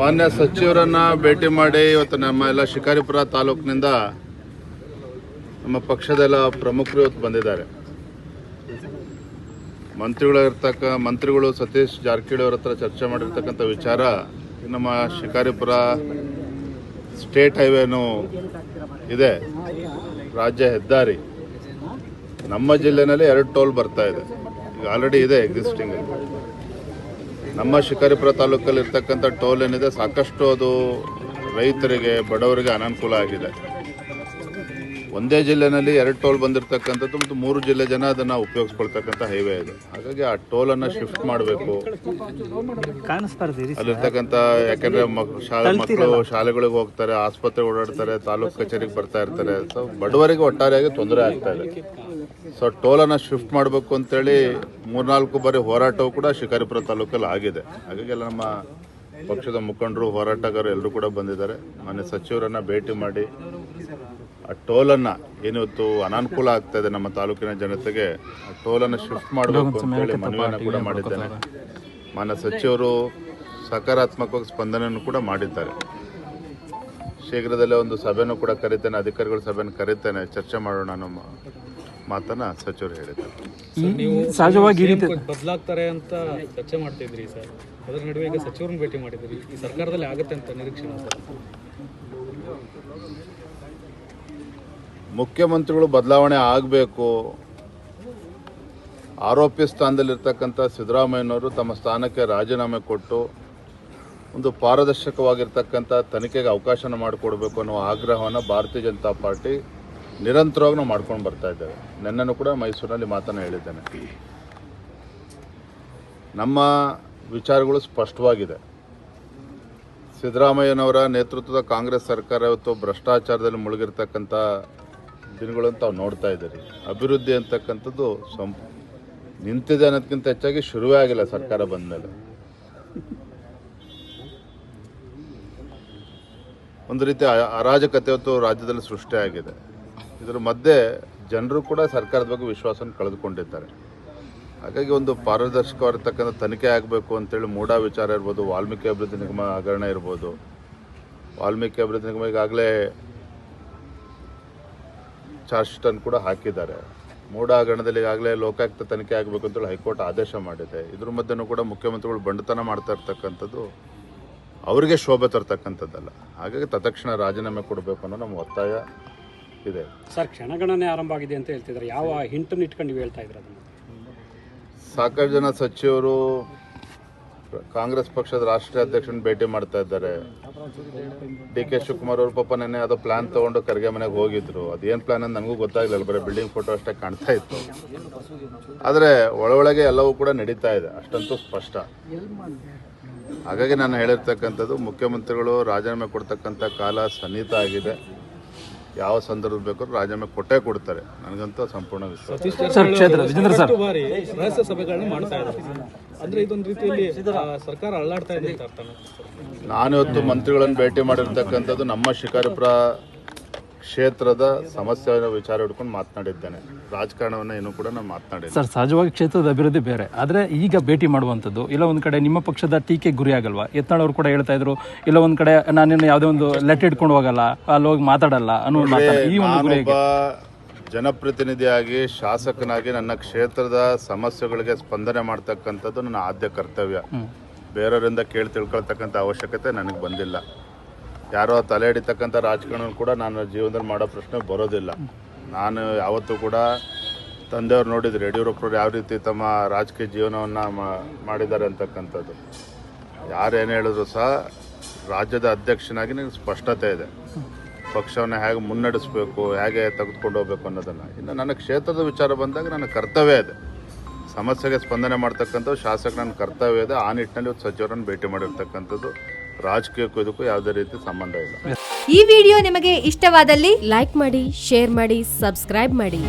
ಮಾನ್ಯ ಸಚಿವರನ್ನ ಭೇಟಿ ಮಾಡಿ ಇವತ್ತು ನಮ್ಮ ಎಲ್ಲ ಶಿಕಾರಿಪುರ ತಾಲೂಕಿನಿಂದ ನಮ್ಮ ಪಕ್ಷದ ಎಲ್ಲ ಪ್ರಮುಖರು ಇವತ್ತು ಬಂದಿದ್ದಾರೆ. ಮಂತ್ರಿಗಳು ಇರ್ತಕ್ಕ, ಮಂತ್ರಿಗಳು ಸತೀಶ್ ಜಾರಕಿಹೊಳಿ ಅವ್ರ ಹತ್ರ ಚರ್ಚೆ ಮಾಡಿರ್ತಕ್ಕಂಥ ವಿಚಾರ ನಮ್ಮ ಶಿಕಾರಿಪುರ ಸ್ಟೇಟ್ ಹೈವೇನು ಇದೆ, ರಾಜ್ಯ ಹೆದ್ದಾರಿ, ನಮ್ಮ ಜಿಲ್ಲೆನಲ್ಲಿ ಎರಡು ಟೋಲ್ ಬರ್ತಾ ಇದೆ. ಈಗ ಆಲ್ರೆಡಿ ಇದೆ ಎಕ್ಸಿಸ್ಟಿಂಗ್ ನಮ್ಮ ಶಿಕಾರಿಪುರ ತಾಲೂಕಲ್ಲಿ ಇರ್ತಕ್ಕಂಥ ಟೋಲ್ ಏನಿದೆ ಸಾಕಷ್ಟು ಅದು ರೈತರಿಗೆ ಬಡವರಿಗೆ ಅನಾನುಕೂಲ ಆಗಿದೆ. ಒಂದೇ ಜಿಲ್ಲೆನಲ್ಲಿ ಎರಡು ಟೋಲ್ ಬಂದಿರತಕ್ಕಂಥದ್ದು ಮತ್ತು ಮೂರು ಜಿಲ್ಲೆ ಜನ ಅದನ್ನು ಉಪಯೋಗಿಸ್ಕೊಳ್ತಕ್ಕಂಥ ಹೈವೇ ಇದೆ ಹಾಗಾಗಿ ಆ ಟೋಲನ್ನು ಶಿಫ್ಟ್ ಮಾಡಬೇಕು. ಅಲ್ಲಿರ್ತಕ್ಕಂಥ ಯಾಕಂದ್ರೆ ಶಾಲೆ ಮಕ್ಕಳು ಶಾಲೆಗಳಿಗೆ ಹೋಗ್ತಾರೆ ಆಸ್ಪತ್ರೆ ಓಡಾಡ್ತಾರೆ ತಾಲೂಕು ಕಚೇರಿಗೆ ಬರ್ತಾ ಇರ್ತಾರೆ. ಸೊ ಬಡವರಿಗೆ ಒಟ್ಟಾರೆಯಾಗಿ ತೊಂದರೆ ಆಗ್ತಾ ಇದೆ. ಸೊ ಟೋಲನ್ನು ಶಿಫ್ಟ್ ಮಾಡಬೇಕು ಅಂತೇಳಿ ಮೂರ್ನಾಲ್ಕು ಬಾರಿ ಹೋರಾಟವು ಕೂಡ ಶಿಕಾರಿಪುರ ತಾಲೂಕಲ್ಲಿ ಆಗಿದೆ. ಹಾಗಾಗಿ ಎಲ್ಲ ನಮ್ಮ ಪಕ್ಷದ ಮುಖಂಡರು ಹೋರಾಟಗಾರರು ಎಲ್ಲರೂ ಕೂಡ ಬಂದಿದ್ದಾರೆ. ಮನೆ ಸಚಿವರನ್ನ ಭೇಟಿ ಮಾಡಿ ಆ ಟೋಲನ್ನು ಏನಿವತ್ತು ಅನಾನುಕೂಲ ಆಗ್ತಾ ಇದೆ ನಮ್ಮ ತಾಲೂಕಿನ ಜನತೆಗೆ ಆ ಟೋಲನ್ನು ಶಿಫ್ಟ್ ಮಾಡಬೇಕು ಅಂತೇಳಿ ಮನವಿಯನ್ನು ಕೂಡ ಮಾಡಿದ್ದೇನೆ. ಮಾನ್ಯ ಸಚಿವರು ಸಕಾರಾತ್ಮಕವಾಗಿ ಸ್ಪಂದನೆಯನ್ನು ಕೂಡ ಮಾಡಿದ್ದಾರೆ. ಶೀಘ್ರದಲ್ಲೇ ಒಂದು ಸಭೆನೂ ಕೂಡ ಕರೀತೇನೆ ಅಧಿಕಾರಿಗಳ ಸಭೆಯನ್ನು ಕರೀತೇನೆ. ಚರ್ಚೆ ಮಾಡೋಣ ನಮ್ಮ ಮಾತನ್ನ ಸಚಿವರು ಹೇಳಿದ್ದಾರೆ. ಸಹಜವಾಗಿ ಬದಲಾಗ್ತಾರೆ ಅಂತ ಚರ್ಚೆ ಮಾಡ್ತಿದ್ರಿ ಸರ್. ಅದರ ನಡುವೆ ಈಗ ಸಚಿವರನ್ನ ಭೇಟಿ ಮಾಡಿದ್ರಿ ಈ ಸರ್ಕಾರದಲ್ಲಿ ಆಗುತ್ತೆ ಅಂತ ನಿರೀಕ್ಷೆ ಮುಖ್ಯಮಂತ್ರಿಗಳು ಬದಲಾವಣೆ ಆಗಬೇಕು. ಆರೋಪಿ ಸ್ಥಾನದಲ್ಲಿರ್ತಕ್ಕಂಥ ಸಿದ್ದರಾಮಯ್ಯನವರು ತಮ್ಮ ಸ್ಥಾನಕ್ಕೆ ರಾಜೀನಾಮೆ ಕೊಟ್ಟು ಒಂದು ಪಾರದರ್ಶಕವಾಗಿರ್ತಕ್ಕಂಥ ತನಿಖೆಗೆ ಅವಕಾಶನ ಮಾಡಿಕೊಡ್ಬೇಕು ಅನ್ನೋ ಆಗ್ರಹವನ್ನು ಭಾರತೀಯ ಜನತಾ ಪಾರ್ಟಿ ನಿರಂತರವಾಗಿ ಮಾಡ್ಕೊಂಡು ಬರ್ತಾ ಇದ್ದೇವೆ ನಿನ್ನೆನೂ ಕೂಡ ಮೈಸೂರಿನಲ್ಲಿ ಮಾತನ್ನು ಹೇಳಿದ್ದೇನೆ. ನಮ್ಮ ವಿಚಾರಗಳು ಸ್ಪಷ್ಟವಾಗಿದೆ. ಸಿದ್ದರಾಮಯ್ಯನವರ ನೇತೃತ್ವದ ಕಾಂಗ್ರೆಸ್ ಸರ್ಕಾರ ಇವತ್ತು ಭ್ರಷ್ಟಾಚಾರದಲ್ಲಿ ಮುಳುಗಿರ್ತಕ್ಕಂಥ ದಿನಗಳು ತಾವು ನೋಡ್ತಾ ಇದ್ದೀರಿ. ಅಭಿವೃದ್ಧಿ ಅಂತಕ್ಕಂಥದ್ದು ಸಂ ನಿಂತಿದೆ ಅನ್ನೋದಕ್ಕಿಂತ ಹೆಚ್ಚಾಗಿ ಶುರುವೇ ಆಗಿಲ್ಲ ಸರ್ಕಾರ ಬಂದ ಮೇಲೆ ಒಂದು ರೀತಿ ಅರಾಜಕತೆ ಇವತ್ತು ರಾಜ್ಯದಲ್ಲಿ ಸೃಷ್ಟಿಯಾಗಿದೆ. ಇದರ ಮಧ್ಯೆ ಜನರು ಕೂಡ ಸರ್ಕಾರದ ಬಗ್ಗೆ ವಿಶ್ವಾಸವನ್ನು ಕಳೆದುಕೊಂಡಿದ್ದಾರೆ. ಹಾಗಾಗಿ ಒಂದು ಪಾರದರ್ಶಕವಾಗಿರ್ತಕ್ಕಂಥ ತನಿಖೆ ಆಗಬೇಕು ಅಂತೇಳಿ ಮೂಢ ವಿಚಾರ ಇರ್ಬೋದು ವಾಲ್ಮೀಕಿ ಅಭಿವೃದ್ಧಿ ನಿಗಮ ಹಗರಣ ಇರ್ಬೋದು. ವಾಲ್ಮೀಕಿ ಅಭಿವೃದ್ಧಿ ನಿಗಮ ಈಗಾಗಲೇ ಚಾರ್ಜ್ ಶೀಟನ್ನು ಕೂಡ ಹಾಕಿದ್ದಾರೆ. ಮೂಢ ಹಗರಣದಲ್ಲಿ ಈಗಾಗಲೇ ಲೋಕಾಯುಕ್ತ ತನಿಖೆ ಆಗಬೇಕು ಅಂತೇಳಿ ಹೈಕೋರ್ಟ್ ಆದೇಶ ಮಾಡಿದೆ. ಇದ್ರ ಮಧ್ಯೆನೂ ಕೂಡ ಮುಖ್ಯಮಂತ್ರಿಗಳು ಬಂಡತನ ಮಾಡ್ತಾ ಇರ್ತಕ್ಕಂಥದ್ದು ಅವರಿಗೆ ಶೋಭೆ ತರ್ತಕ್ಕಂಥದ್ದಲ್ಲ. ಹಾಗಾಗಿ ತತ್ಕ್ಷಣ ರಾಜೀನಾಮೆ ಕೊಡಬೇಕು ಅನ್ನೋ ನಮ್ಮ ಒತ್ತಾಯ ಇದೆ. ಸರ್ ಕ್ಷಣಗಣನೆ ಆರಂಭ ಆಗಿದೆ ಅಂತ ಹೇಳ್ತಿದ್ದಾರೆ. ಯಾವ ಹಿಂಟನ್ನು ಇಟ್ಕೊಂಡು ನೀವು ಹೇಳ್ತಾ ಇದ್ರೆ ಅದನ್ನು? ಸಾಕಷ್ಟು ಜನ ಸಚಿವರು ಕಾಂಗ್ರೆಸ್ ಪಕ್ಷದ ರಾಷ್ಟ್ರೀಯ ಅಧ್ಯಕ್ಷನ ಭೇಟಿ ಮಾಡ್ತಾ ಇದ್ದಾರೆ. ಡಿ ಕೆ ಶಿವಕುಮಾರ್ ಅವರು ಪಾಪ ನೆನ್ನೆ ಅದು ಪ್ಲಾನ್ ತಗೊಂಡು ಕರ್ಗೆ ಮನೆಗೆ ಹೋಗಿದ್ರು. ಅದೇನು ಪ್ಲಾನ್ ಅಂತ ನನಗೂ ಗೊತ್ತಾಗಲಿಲ್ಲ. ಬರೀ ಬಿಲ್ಡಿಂಗ್ ಫೋಟೋ ಅಷ್ಟೇ ಕಾಣ್ತಾ ಇತ್ತು. ಆದರೆ ಒಳೊಳಗೆ ಎಲ್ಲವೂ ಕೂಡ ನಡೀತಾ ಇದೆ. ಅಷ್ಟಂತೂ ಸ್ಪಷ್ಟ. ಹಾಗಾಗಿ ನಾನು ಹೇಳಿರ್ತಕ್ಕಂಥದ್ದು ಮುಖ್ಯಮಂತ್ರಿಗಳು ರಾಜೀನಾಮೆ ಕೊಡ್ತಕ್ಕಂಥ ಕಾಲ ಸನ್ನಿಹಿತ ಆಗಿದೆ. ಯಾವ ಸಂದರ್ಭ ಬೇಕಾದ್ರೂ ರಾಜೀನಾಮೆ ಕೊಟ್ಟೇ ಕೊಡ್ತಾರೆ. ನನಗಂತೂ ಸಂಪೂರ್ಣ ವಿಶ್ವಾಸ. ಸತೀಶ್ ಸರ್ ಕ್ಷೇತ್ರ ವಿಜೇಂದ್ರ ಸರ್. ಜಾರಕಿಹೊಳಿ ಬಾರಿ ರಹಸ್ಯ ಸಭೆಗಳನ್ನ ಮಾಡ್ತಾ ಅಂದ್ರೆ ಇದೊಂದು ರೀತಿಯಲ್ಲಿ ಸರ್ಕಾರ ಅಳ್ಳಾಡ್ತಾ ಇದೆ ಅಂತ ಅರ್ಥನಾ ಸರ್? ನಾನಿವತ್ತು ಮಂತ್ರಿಗಳನ್ನು ಭೇಟಿ ಮಾಡಿರ್ತಕ್ಕಂಥದ್ದು ನಮ್ಮ ಶಿಕಾರಿಪುರ ಕ್ಷೇತ್ರದ ಸಮಸ್ಯೆ ವಿಚಾರ ಹಿಡ್ಕೊಂಡು ಮಾತನಾಡಿದ್ದೇನೆ. ರಾಜಕಾರಣವನ್ನು ಏನು ಕೂಡ ನಾನು ಮಾತನಾಡಿ ಸರ್ ಸಹಜವಾಗಿ ಕ್ಷೇತ್ರದ ಅಭಿವೃದ್ಧಿ ಬೇರೆ. ಆದರೆ ಈಗ ಭೇಟಿ ಮಾಡುವಂಥದ್ದು ಇಲ್ಲ ಒಂದು ಕಡೆ ನಿಮ್ಮ ಪಕ್ಷದ ಟೀಕೆ ಗುರಿ ಆಗಲ್ವಾ? ಯತ್ನಾಳ್ ಅವರು ಕೂಡ ಹೇಳ್ತಾ ಇದ್ರು ಇಲ್ಲ ಒಂದು ಕಡೆ ನಾನೇನು ಯಾವುದೇ ಒಂದು ಲೆಟರ್ ಇಟ್ಕೊಂಡು ಹೋಗಲ್ಲ ಅಲ್ಲಿ ಹೋಗಿ ಮಾತಾಡಲ್ಲ ಅನ್ನೋ ಈ ಒಂದು ಜನಪ್ರತಿನಿಧಿಯಾಗಿ ಶಾಸಕನಾಗಿ ನನ್ನ ಕ್ಷೇತ್ರದ ಸಮಸ್ಯೆಗಳಿಗೆ ಸ್ಪಂದನೆ ಮಾಡ್ತಕ್ಕಂಥದ್ದು ನನ್ನ ಆದ್ಯ ಕರ್ತವ್ಯ. ಬೇರೆಯವರಿಂದ ಕೇಳಿ ತಿಳ್ಕೊಳ್ತಕ್ಕಂಥ ಅವಶ್ಯಕತೆ ನನಗೆ ಬಂದಿಲ್ಲ. ಯಾರೋ ತಲೆ ಹಿಡಿತಕ್ಕಂಥ ರಾಜಕಾರಣ ಕೂಡ ನಾನು ಜೀವನದಲ್ಲಿ ಮಾಡೋ ಪ್ರಶ್ನೆ ಬರೋದಿಲ್ಲ. ನಾನು ಯಾವತ್ತೂ ಕೂಡ ತಂದೆಯವ್ರು ನೋಡಿದ್ರು ಯಡಿಯೂರಪ್ಪರು ಯಾವ ರೀತಿ ತಮ್ಮ ರಾಜಕೀಯ ಜೀವನವನ್ನು ಮಾಡಿದ್ದಾರೆ ಅಂತಕ್ಕಂಥದ್ದು. ಯಾರೇನು ಹೇಳಿದ್ರು ಸಹ ರಾಜ್ಯದ ಅಧ್ಯಕ್ಷನಾಗಿ ನನಗೆ ಸ್ಪಷ್ಟತೆ ಇದೆ. ಪಕ್ಷವನ್ನು ಹೇಗೆ ಮುನ್ನಡೆಸಬೇಕು, ಹೇಗೆ ತೆಗೆದುಕೊಂಡು ಹೋಗ್ಬೇಕು ಅನ್ನೋದನ್ನು. ಇನ್ನು ನನ್ನ ಕ್ಷೇತ್ರದ ವಿಚಾರ ಬಂದಾಗ ನನ್ನ ಕರ್ತವ್ಯ ಇದೆ. ಸಮಸ್ಯೆಗೆ ಸ್ಪಂದನೆ ಮಾಡ್ತಕ್ಕಂಥದ್ದು ಶಾಸಕ ನನ್ನ ಕರ್ತವ್ಯ ಇದೆ. ಆ ನಿಟ್ಟಿನಲ್ಲಿ ಸಚಿವರನ್ನು ಭೇಟಿ ಮಾಡಿರ್ತಕ್ಕಂಥದ್ದು ರಾಜಕೀಯಕ್ಕೂ ಇದಕ್ಕೂ ಯಾವುದೇ ರೀತಿ ಸಂಬಂಧ ಇಲ್ಲ. ಈ ವಿಡಿಯೋ ನಿಮಗೆ ಇಷ್ಟವಾದಲ್ಲಿ ಲೈಕ್ ಮಾಡಿ, ಶೇರ್ ಮಾಡಿ, ಸಬ್ಸ್ಕ್ರೈಬ್ ಮಾಡಿ.